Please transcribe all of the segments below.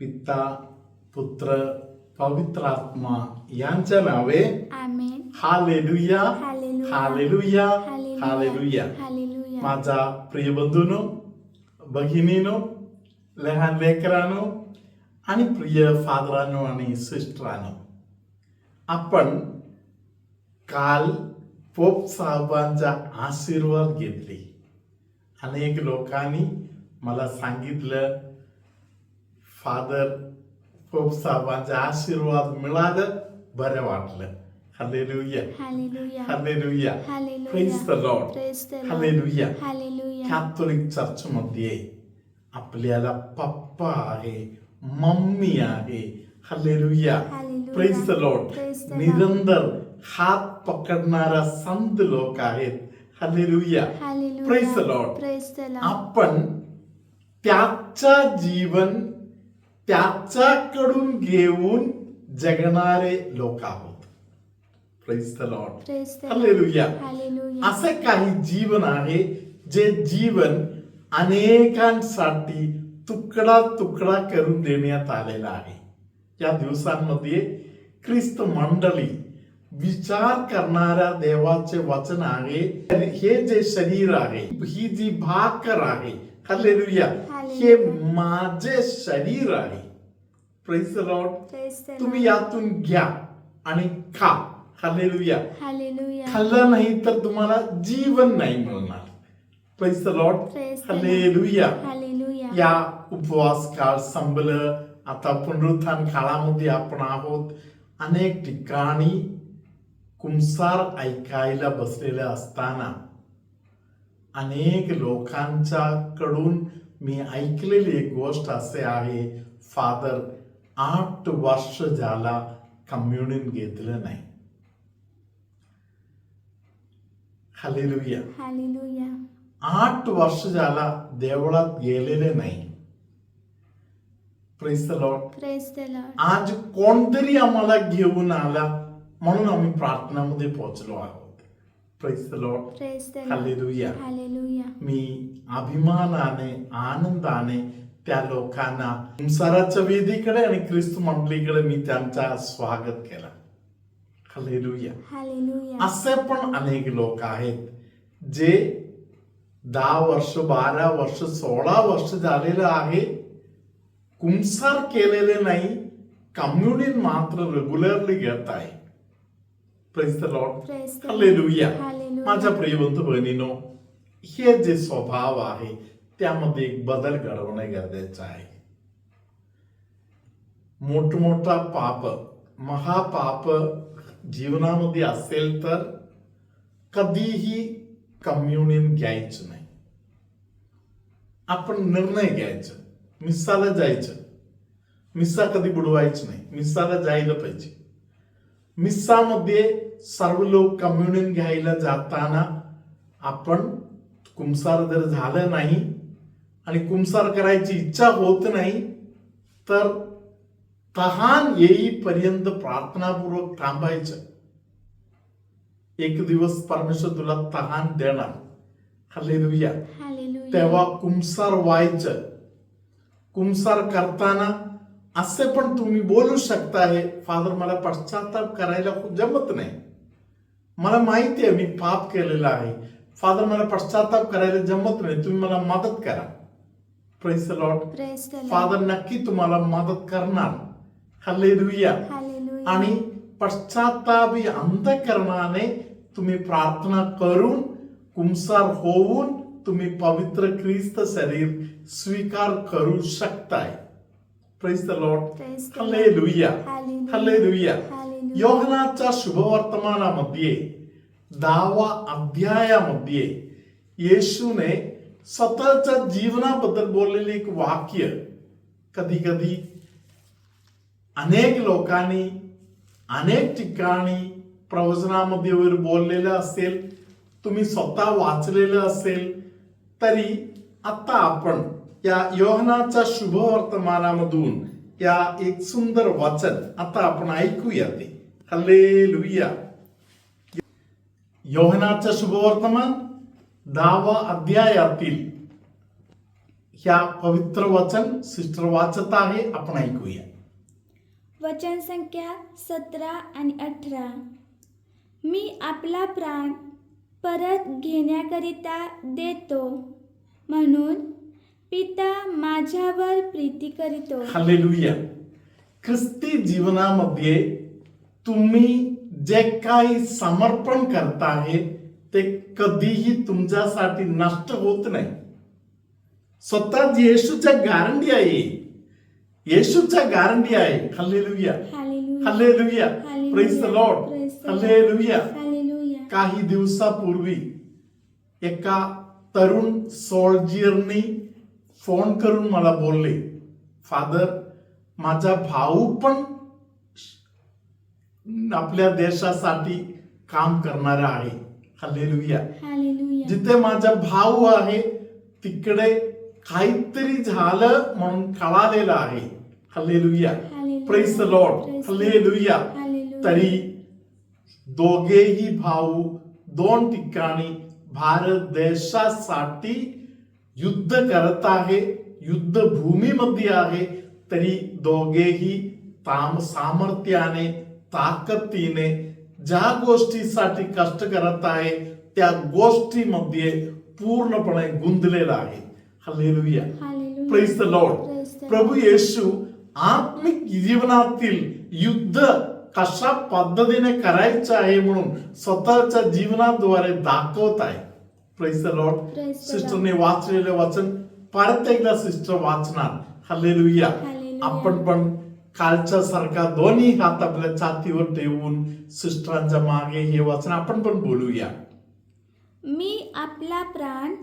पिता पुत्र पवित्रात्मा यांच्या नावे हालेलुया. हालेलुया. हालेलुया. माझा प्रिय बंधूनो भगिनीनो लहान लेकरानो आणि प्रिय फादरानो आणि सिस्टरानो आपण काल पोप साहेबांचा आशीर्वाद घेतले. अनेक लोकांनी मला सांगितलं फादर पोप साहेबांचा आशीर्वाद मिळालं बरं वाटलं hallelujah hallelujah hallelujah hallelujah Praise the Lord. Praise the Lord. Hallelujah hallelujah Catholic चर्चमध्ये आपल्याला पप्पा आहे मम्मी आहे hallelujah Hallelujah. Praise the Lord Praise the Lord. निरंतर हात पकडणारा संत लोक आहेत hallelujah hallelujah Praise the Lord. Praise the Lord. आपण त्याचा जीवन त्याच्याकडून घेऊन जगणारे लोक आहोत. लॉर्ड असे काही जीवन आहे जे जीवन अनेकांसाठी तुकडा तुकडा करून देण्यात आलेला आहे. या दिवसांमध्ये ख्रिस्त मंडळी विचार करणाऱ्या देवाचे वचन आहे. हे जे शरीर आहे ही जी भाकर आहे हल्लेलुया हे माझे शरीर आहे. प्रेस लॉर्ड तुम्ही. यातून घ्या आणि खा. हालेलुया खाल्लं नाही तर तुम्हाला जीवन नाही मिळणार. Praise Lord Lord. Hallelujah hallelujah या उपवास काळ संपलं. आता पुनरुत्थान काळामध्ये आपण आहोत. अनेक ठिकाणी कुंसार ऐकायला बसलेले असताना अनेक लोकांच्या कडून मी ऐकलेली एक गोष्ट असे आहे फादर आठ वर्ष झाला कम्युनियन घेतलं नाही. हालेलुया. हालेलुया. आठ वर्ष झाला देवळात गेलेले नाही. प्रेस. आज कोणतरी आम्हाला घेऊन आला म्हणून आम्ही प्रार्थनामध्ये पोहोचलो आहोत. मी अभिमानाने आनंदाने त्या लोकांना संसाराच्या वेदीकडे आणि ख्रिस्त मंडळीकडे मी त्यांचा स्वागत केला. हालेलुया असे पण अनेक लोक आहेत जे दहा वर्ष बारा वर्ष सोळा वर्ष झालेलं आहे. कुंसार केलेले नाही कम्युनियन मात्र रेग्युलरली घेत आहे. Praise the Lord. हालेलुया. माझ्या प्रिय बंधू बहिणीनो हे जे स्वभाव आहे त्यामध्ये एक बदल घडवणे गरजेचं आहे. मोठमोठा पाप महापाप जीवनामध्ये असेल तर कधीही कम्युनियन घ्यायचं नाही. आपण निर्णय घ्यायचा. मिसाला जायचं. मिसा कधी बुडवायचं नाही. मिसाला जायला पाहिजे. मिसामध्ये सर्व लोक कम्युनियन घ्यायला जाताना आपण कुंसार जर झालं नाही आणि कुंसार करायची इच्छा होत नाही तर तहान येईपर्यंत प्रार्थनापूर्वक थांबायचं. एक दिवस परमेश्वर तुला तहान देणार. हालेलुया. तेव्हा कुंसार व्हायचं. कुंसार करताना असे पण तुम्ही बोलू शकता हे फादर मला पश्चाताप करायला खूप जमत नाही. मला माहिती आहे मी पाप केलेला आहे. फादर मला पश्चाताप करायला जमत नाही. तुम्ही मला मदत करा. Press Lord. फादर नक्की तुम्हाला मदत करणार. हल्लेलुया आणि पश्चातापी अंतकरणाने तुम्ही प्रार्थना करून कुंसार होऊन तुम्ही पवित्र ख्रिस्त शरीर स्वीकार करू शकताय. योगनाच्या शुभवर्तमानामध्ये दहावा अध्यायामध्ये येशूने स्वतःच्या जीवनाबद्दल बोललेले एक वाक्य कधी कधी अनेक लोकांनी अनेक ठिकाणी प्रवचनामध्ये वगैरे बोललेलं असेल तुम्ही स्वतः वाचलेलं असेल तरी आता आपण या योहनाच्या शुभवर्तमानामधून या एक सुंदर वाचन आता आपण ऐकूया ते. हल्ले लुया योहनाचं शुभवर्तमान दहावा अध्यायातील ह्या पवित्र वचन सिस्टर वाचत आहे आपण ऐकूया. वचन संख्या सतरा आणि अठरा. मी आपला प्राण परत घेण्याकरिता देतो म्हणून पिता माझ्यावर प्रीती करीतो. हालेलुया ख्रिस्ती जीवनामध्ये तुम्ही जे काही समर्पण करता आहे ते कधीही तुमच्यासाठी नष्ट होत नाही. स्वतः येशूच्या गॅरंटी आहे. येशूच्या गॅरंटी आहे. Hallelujah hallelujah hallelujah praise the Lord. Hallelujah hallelujah काही दिवसापूर्वी एका तरुण सोल्जियरनी फोन करून मला बोलले फादर माझा भाऊ पण आपल्या देशासाठी काम करणारा आहे. Hallelujah hallelujah. जिथे माझा भाऊ आहे तिकडे काहीतरी झालं म्हणून कळालेलं आहे. हल्लेलुया. Praise Lord hallelujah. तरी दोघेही भाऊ दोन ठिकाणी भारत देशासाठी युद्ध करत आहे युद्ध भूमीमध्ये आहे तरी दोघेही ताम सामर्थ्याने ताकदीने ज्या गोष्टीसाठी कष्ट करत आहे त्या गोष्टीमध्ये पूर्णपणे गुंतलेला आहे hallelujah hallelujah. Praise the Lord प्रभू. येशू आत्मिक जीवनातील युद्ध कशा पद्धतीने करायचं आहे म्हणून स्वतःच्या जीवनाद्वारे दाखवत आहे प्रेस द लॉर्ड सिस्टरने वाचलेले वचन परत एकदा सिस्टर वाचणार हल्लेलुया. आपण पण कालच्या सारखा दोन्ही हात आपल्या छातीवर ठेवून सिस्टरांच्या मागे हे वचन आपण पण बोलूया मी आपला प्राण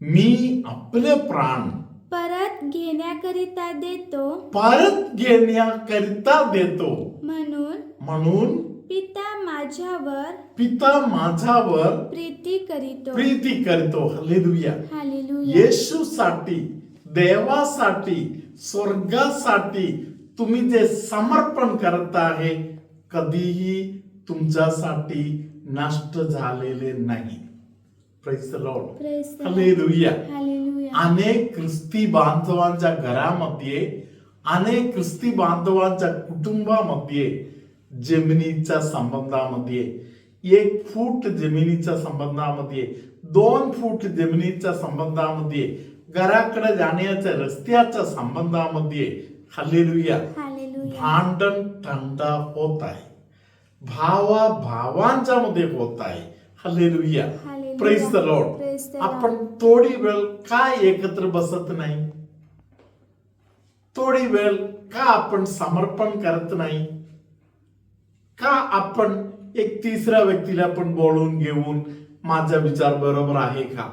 मी आपले प्राण परत घेण्याकरिता देतो परत घेण्याकरिता देतो म्हणून म्हणून पिता माझ्यावर पिता माझ्यावर प्रीती करीतो. प्रीती करतो. हल्लेलुया हालेलुया येशूसाठी देवासाठी स्वर्गासाठी तुम्ही जे समर्पण करत आहे कधीही तुमच्यासाठी नष्ट झालेले नाही. अनेक ख्रिस्ती बांधवांच्या घरामध्ये अनेक ख्रिस्ती बांधवांच्या कुटुंबामध्ये जमिनीच्या संबंधामध्ये. एक फूट जमिनीच्या संबंधामध्ये दोन फूट जमिनीच्या संबंधामध्ये घराकडे जाण्याच्या रस्त्याच्या संबंधामध्ये. Hallelujah. भांडण थंडा होत आहे. भावा भावांच्या मध्ये होत आहे. Hallelujah. Praise the Lord. आपण थोडी वेळ काय एकत्र बसत नाही? थोडी वेळ का आपण समर्पण करत नाही? का आपण एक तिसऱ्या व्यक्तीला पण बोलून घेऊन माझा विचार बरोबर आहे का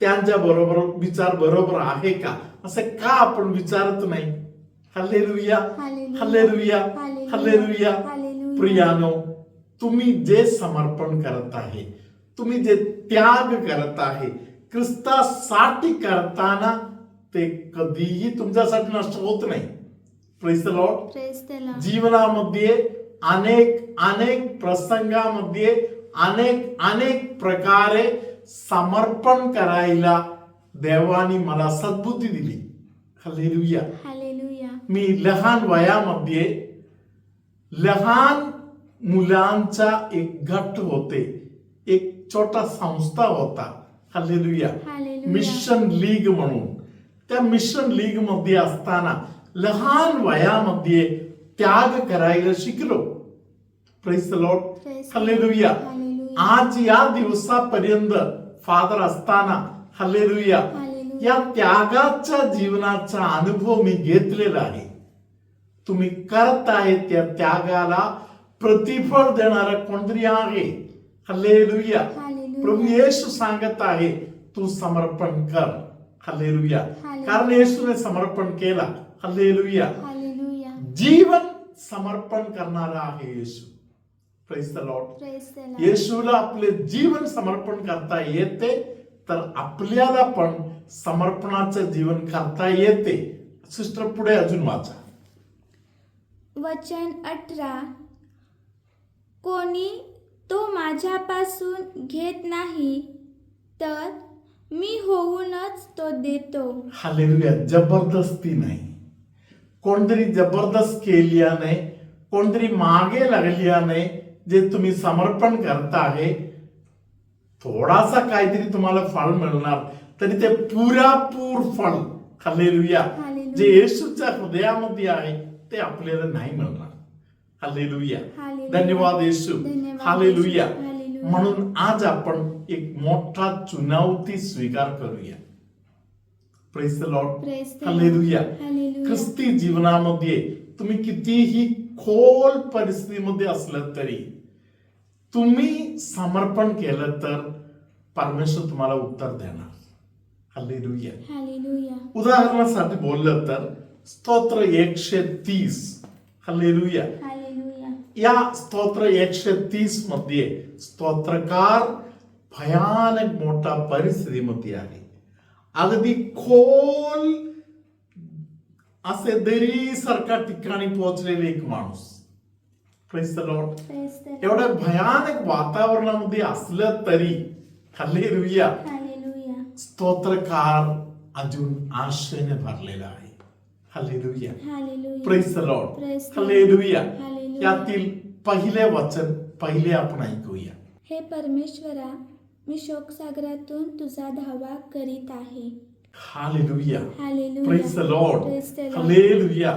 त्यांच्या बरोबर विचार बरोबर आहे का असं का आपण विचारत नाही hallelujah Hallelujah. Hallelujah Hallelujah. Hallelujah Hallelujah. प्रियानो तुम्ही जे समर्पण करत आहे तुम्ही जे त्याग करत आहे ख्रिस्तासाठी करताना ते कधीही तुमच्यासाठी नष्ट होत नाही. जीवनामध्ये अनेक अनेक प्रसंगामध्ये अनेक अनेक प्रकारे समर्पण करायला देवानी मला सद्बुद्धी दिली. Hallelujah. मी लहान वयामध्ये लहान मुलांचा एक गट होते. एक छोटा संस्था होता. Hallelujah. मिशन लीग म्हणून. त्या मिशन लीगमध्ये असताना लहान वयामध्ये त्याग करायला शिकलो praise Lord Praise the hallelujah. आज या दिवसापर्यंत फादर असताना हल्लेलुया. या त्यागाच्या जीवनाचा अनुभव मी घेतलेला आहे तुम्ही करत आहे त्या त्यागाला प्रतिफळ देणारा कोणतरी आहे हल्लेलुया. प्रभू येशू सांगत आहे तू समर्पण कर हल्लेलुया. कारण येशूने समर्पण केला हल्लेलुया. जीवन समर्पण करणारा आहे येशू लॉर्ड. येशूला आपले जीवन समर्पण करता येते तर आपल्याला पण समर्पणाचं जीवन करता येते सिस्टर पुढे अजून वाचा वचन अठरा. कोणी तो माझ्यापासून घेत नाही तर मी होऊनच तो देतो. हालेलुया जबरदस्ती नाही. कोणतरी जबरदस्त केल्याने कोणतरी मागे लागल्याने जे तुम्ही समर्पण करता आहे थोडासा काहीतरी तुम्हाला फळ मिळणार तरी ते पुरापूर फळ हालेलुया हालेलुया. जे येशूच्या हृदयामध्ये आहे ते आपल्याला नाही मिळणार हालेलुया हालेलुया. धन्यवाद येशू धन्यवाद हालेलुया येशू. हालेलुया. म्हणून आज आपण एक मोठा चुनवती स्वीकार करूया प्रेस. ख्रिस्ती जीवनामध्ये तुम्ही कितीही खोल परिस्थितीमध्ये असलं तरी तुम्ही समर्पण केलं तर परमेश्वर तुम्हाला उत्तर देणार उदाहरणासाठी बोललं तर स्तोत्र एकशे तीस हालेलुया हालेलुया या स्तोत्र एकशे तीस मध्ये स्तोत्रकार भयानक मोठा परिस्थितीमध्ये आहे अगदी खोल असे दरी सारख्या ठिकाणी पोहोचलेले एक माणूस Praise the Lord. Praise the Lord. एवढ्या भयानक वातावरणामध्ये असलं तरी हल्लेलुया हालेलुया स्तोत्रकार अजून आशेने भरलेला आहे hallelujah hallelujah praise the Lord Praise the Lord. Hallelujah hallelujah. यातील पहिले वचन पहिले आपण ऐकूया हे परमेश्वरा मी शोकसागरातून तुझा धावा करीत आहे. हालेलुया. The Lord hallelujah.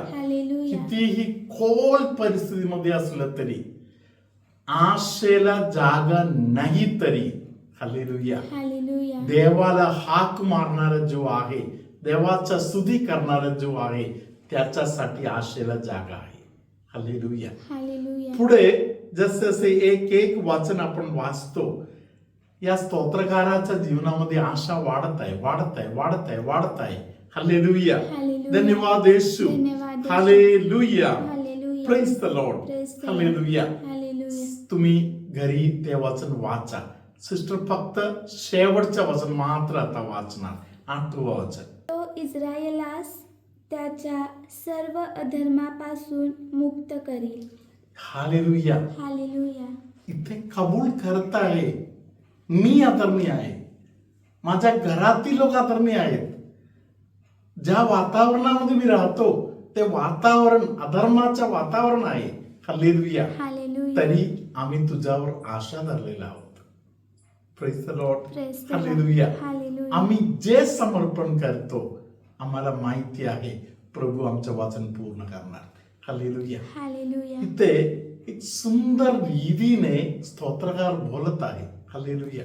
कितीही खोल परिस्थितीमध्ये असलं तरी आशेला जागा नाही तरी हालेलुया. देवाला हाक मारणारा जो आहे देवाचा स्तुती करणारा जो आहे त्याच्यासाठी आशेला जागा आहे. हालेलुया. पुढे जसे जसे एक एक वाचन आपण वाचतो या स्तोत्रकाराच्या जीवनामध्ये आशा वाढत आहे वाढत आहे वाढत आहे वाढत आहे हल्लेलुया हालेलुया. धन्यवाद येशू. Hallelujah hallelujah praise the Lord. Hallelujah hallelujah तुम्ही घरी ते वचन वाचा. सिस्टर फक्त शेवटचं वचन मात्र आता वाचणार. आठवं वचन. तो इस्रायलास त्याच्या सर्व अधर्मापासून मुक्त करील. हालेलुया हालेलुया इथे कबूल करत आहे मी अधर्मी आहे. माझ्या घरातील लोक अधर्मी आहेत. ज्या वातावरणामध्ये मी राहतो ते वातावरण अधर्माचं वातावरण आहे. हालेलुया तरी आम्ही तुझ्यावर आशा धरलेला आहोत. हालेलुया आम्ही जे समर्पण करतो आम्हाला माहिती आहे प्रभू आमचं वाचन पूर्ण करणार. हालेलुया इथे एक सुंदर रीतीने स्तोत्रकार बोलत आहे हालेलुया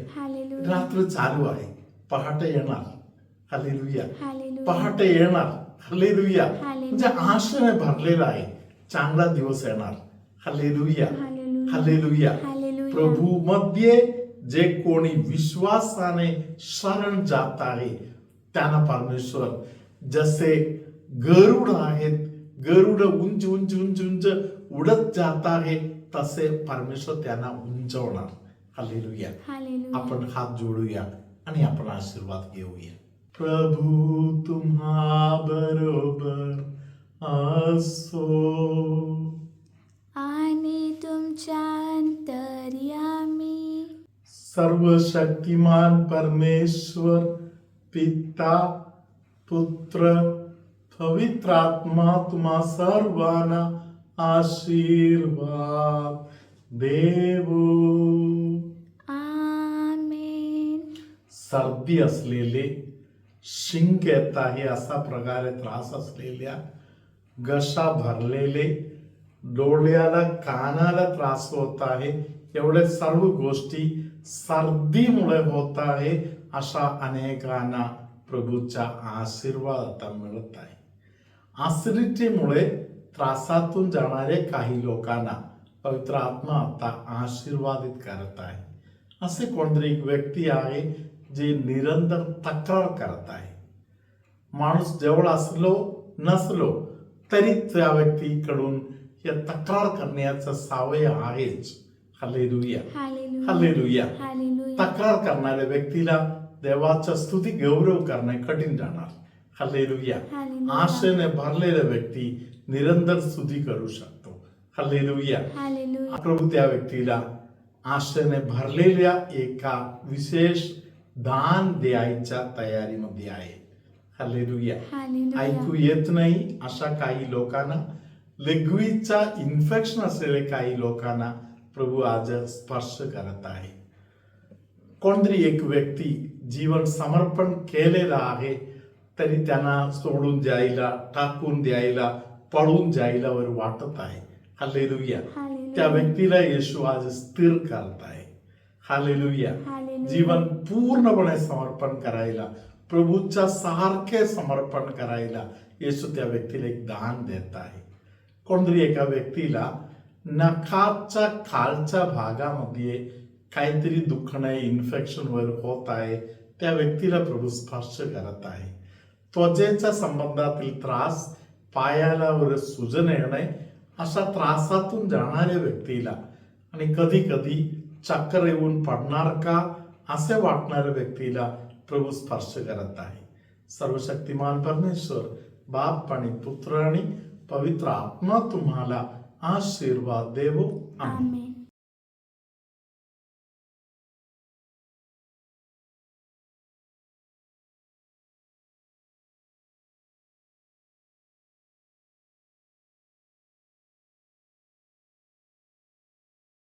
रात्र चालू आहे. पहाटे येणार. हालेलुया पहाटे येणार. हालेलुया. म्हणजे आशेने भरलेला आहे. चांगला दिवस येणार. Hallelujah hallelujah. प्रभू मध्ये जे कोणी विश्वासाने शरण जात आहे त्यांना परमेश्वर जसे गरुड आहेत गरुड उंच उंच उंच उंच उडत जात आहे तसे परमेश्वर त्यांना उंचवणार. हालेलुया आपण हात जोडूया आणि आपण आशीर्वाद घेऊया. प्रभू तुम्हा बरोबर असो. आणि तुमच्या अंतर्यामी सर्व शक्तिमान परमेश्वर पिता पुत्र पवित्र आत्मा तुम्हा सर्वांना आशीर्वाद देवो. सर्दी असलेले शिंक येत आहे असा प्रकारे त्रास असलेल्या घसा भरलेले डोळ्याला कानाला त्रास होत आहे एवढे सर्व गोष्टी सर्दीमुळे होत आहे अशा अनेकांना प्रभूच्या आशीर्वाद आता मिळत आहे. आश्रितीमुळे त्रासातून जाणारे काही लोकांना पवित्र आत्मा आता आशीर्वादित करत आहे. असे कोणतरी एक व्यक्ती आहे जे निरंतर तक्रार करत आहे. माणूस जवळ असलो नसलो तरी त्या व्यक्तीकडून या तक्रार करण्याचा सावय आहेच. हलेलुया. हालेलुया. तक्रार करणाऱ्या व्यक्तीला देवाचा स्तुती गौरव करणे कठीण जाणार. हालेलुया. आशेने भरलेला व्यक्ती निरंतर स्तुती करू शकतो. हालेलुया. प्रभू त्या व्यक्तीला आशेने भरलेल्या एका विशेष दान द्यायच्या तयारीमध्ये आहे. हालेलुया. ऐकू येत नाही अशा काही लोकांना. लघवीचा इन्फेक्शन असलेले काही लोकांना प्रभू आज स्पर्श करत आहे. कोणतरी एक व्यक्ती जीवन समर्पण केलेलं आहे तरी त्यांना सोडून द्यायला टाकून द्यायला पळून जायला वर वाटत आहे. हालेलुया. त्या व्यक्तीला येशू आज स्थिर करत आहे. हालेलुया जीवन पूर्णपणे समर्पण करायला प्रभूच्या सारखे समर्पण करायला येशू त्या व्यक्तीला एक दान देत आहे. कोणतरी एका व्यक्तीला नखाच्या खालच्या भागामध्ये काहीतरी दुखणं इन्फेक्शन वगैरे होत आहे त्या व्यक्तीला प्रभू स्पर्श करत आहे. त्वचेच्या संबंधातील त्रास पायाला वगैरे सुजन येणे अशा त्रासातून जाणाऱ्या व्यक्तीला आणि कधी कधी चक्कर येऊन पडणार का असे वाटणाऱ्या व्यक्तीला प्रभू स्पर्श करत आहे सर्वशक्तिमान परमेश्वर बाप आणि पुत्र आणि पवित्र आत्मा तुम्हाला आशीर्वाद देवो आमेन आमेन